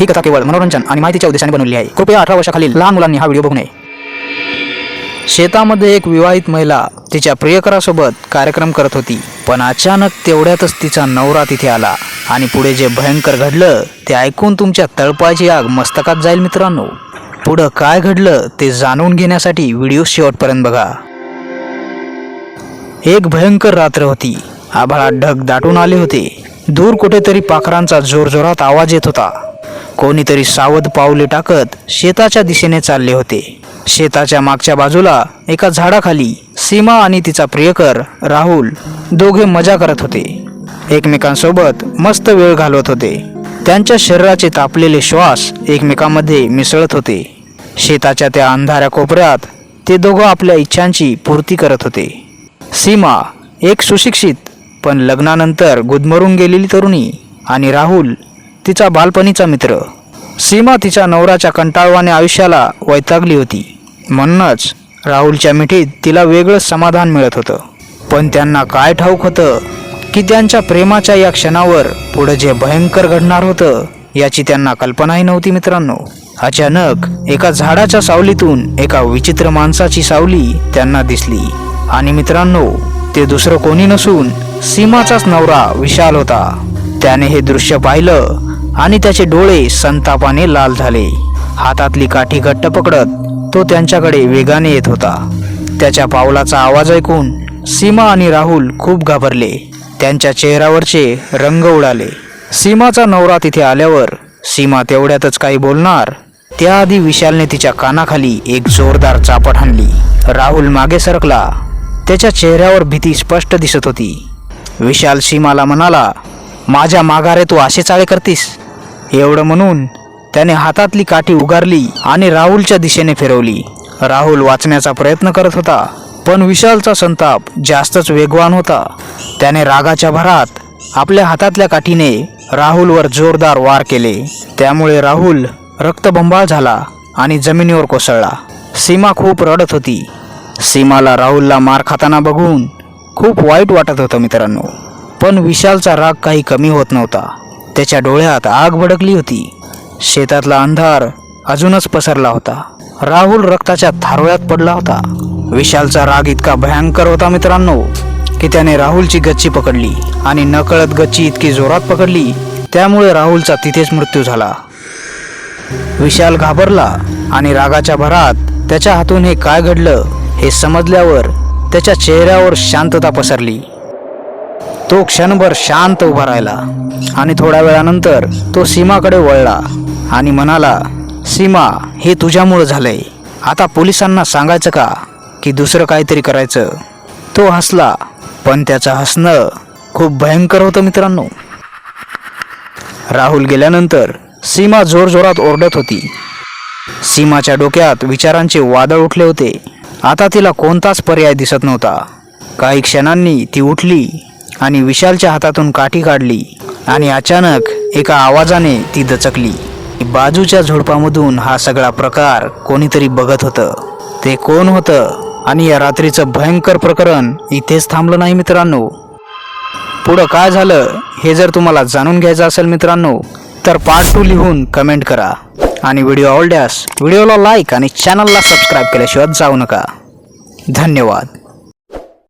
ही कथा केवळ मनोरंजन आणि माहितीच्या उद्देशाने बनवली आहे. कृपया अठरा वर्षाखालील लहान मुलांनी हा व्हिडिओ बघू नये. शेतामध्ये एक विवाहित महिला तिच्या प्रियकरासोबत कार्यक्रम करत होती. पण अचानक तेवढ्यातच तिचा नवरा तिथे आला आणि पुढे जे भयंकर घडलं ते ऐकून तुमच्या तळपाची आग मस्तकात जाईल मित्रांनो. पुढं काय घडलं ते जाणून घेण्यासाठी व्हिडिओ शेवटपर्यंत बघा. एक भयंकर रात्र होती. आभाळात ढग दाटून आले होते. दूर कुठेतरी पाखरांचा जोरजोरात आवाज येत होता. कोणीतरी सावध पावले टाकत शेताच्या दिशेने चालले होते. शेताच्या मागच्या बाजूला एका झाडाखाली सीमा आणि तिचा प्रियकर राहुल दोघे मजा करत होते. एकमेकांसोबत मस्त वेळ घालवत होते. त्यांच्या शरीराचे तापलेले श्वास एकमेकांमध्ये मिसळत होते. शेताच्या त्या अंधाऱ्या कोपऱ्यात ते दोघं आपल्या इच्छांची पूर्ती करत होते. सीमा एक सुशिक्षित पण लग्नानंतर गुदमरून गेलेली तरुणी आणि राहुल तिचा बालपणीचा मित्र. सीमा तिच्या नवऱ्याच्या कंटाळवाने आयुष्याला वैतागली होती. म्हणूनच राहुलच्या मिठीत तिला वेगळंच समाधान मिळत होतं. पण त्यांना काय ठाऊक होतं? की त्यांच्या प्रेमाच्या या क्षणावर पुढं जे भयंकर घडणार होतं याची त्यांना कल्पनाही नव्हती मित्रांनो. अचानक एका झाडाच्या सावलीतून एका विचित्र माणसाची सावली त्यांना दिसली. आणि मित्रांनो ते दुसरं कोणी नसून सीमाचाच नवरा विशाल होता. त्याने हे दृश्य पाहिलं आणि त्याचे डोळे संतापाने लाल झाले. हातातली काठी घट्ट पकडत तो त्यांच्याकडे वेगाने येत होता. त्याच्या पावलाचा आवाज ऐकून सीमा आणि राहुल खूप घाबरले. त्यांच्या चेहऱ्यावरचे रंग उडाले. सीमाचा नवरा तिथे आल्यावर सीमा तेवढ्यातच काही बोलणार. त्याआधी विशालने तिच्या कानाखाली एक जोरदार चापट हाणली. राहुल मागे सरकला. त्याच्या चेहऱ्यावर भीती स्पष्ट दिसत होती. विशाल सीमाला म्हणाला माझ्या माघारे तू असे चाळे करतीस. एवढं म्हणून त्याने हातातली काठी उगारली आणि राहुलच्या दिशेने फिरवली. राहुल वाचण्याचा प्रयत्न करत होता पण विशालचा संताप जास्तच वेगवान होता. त्याने रागाच्या भरात आपल्या हातातल्या काठीने राहुलवर जोरदार वार केले. त्यामुळे राहुल रक्तबंबाळ झाला आणि जमिनीवर कोसळला. सीमा खूप रडत होती. सीमाला राहुलला मार खाताना बघून खूप वाईट वाटत होतं मित्रांनो. पण विशालचा राग काही कमी होत नव्हता. त्याच्या डोळ्यात आग भडकली होती. शेतातला अंधार अजूनच पसरला होता. राहुल रक्ताच्या थारोळ्यात पडला होता. विशालचा राग इतका भयंकर होता मित्रांनो की त्याने राहुलची गच्ची पकडली आणि नकळत गच्ची इतकी जोरात पकडली त्यामुळे राहुलचा तिथेच मृत्यू झाला. विशाल घाबरला आणि रागाच्या भरात त्याच्या हातून हे काय घडलं हे समजल्यावर त्याच्या चेहऱ्यावर शांतता पसरली. तो क्षणभर शांत उभा राहिला आणि थोड्या वेळानंतर तो सीमाकडे वळला आणि म्हणाला सीमा हे तुझ्यामुळं झालंय. आता पोलिसांना सांगायचं का की दुसरं काहीतरी करायचं? तो हसला पण त्याचं हसणं खूप भयंकर होतं मित्रांनो. राहुल गेल्यानंतर सीमा जोरजोरात ओरडत होती. सीमाच्या डोक्यात विचारांचे वादळ उठले होते. आता तिला कोणताच पर्याय दिसत नव्हता. काही क्षणांनी ती उठली आणि विशालच्या हातातून काठी काढली आणि अचानक एका आवाजाने ती दचकली. बाजूच्या झुडपामधून हा सगळा प्रकार कोणीतरी बघत होतं. ते कोण होतं? आणि या रात्रीचं भयंकर प्रकरण इथेच थांबलं नाही मित्रांनो. पुढं काय झालं हे जर तुम्हाला जाणून घ्यायचं असेल मित्रांनो तर पार्ट टू लिहून कमेंट करा. आणि व्हिडिओ आवडल्यास व्हिडिओला लाईक आणि चॅनलला सबस्क्राईब केल्याशिवाय जाऊ नका. धन्यवाद.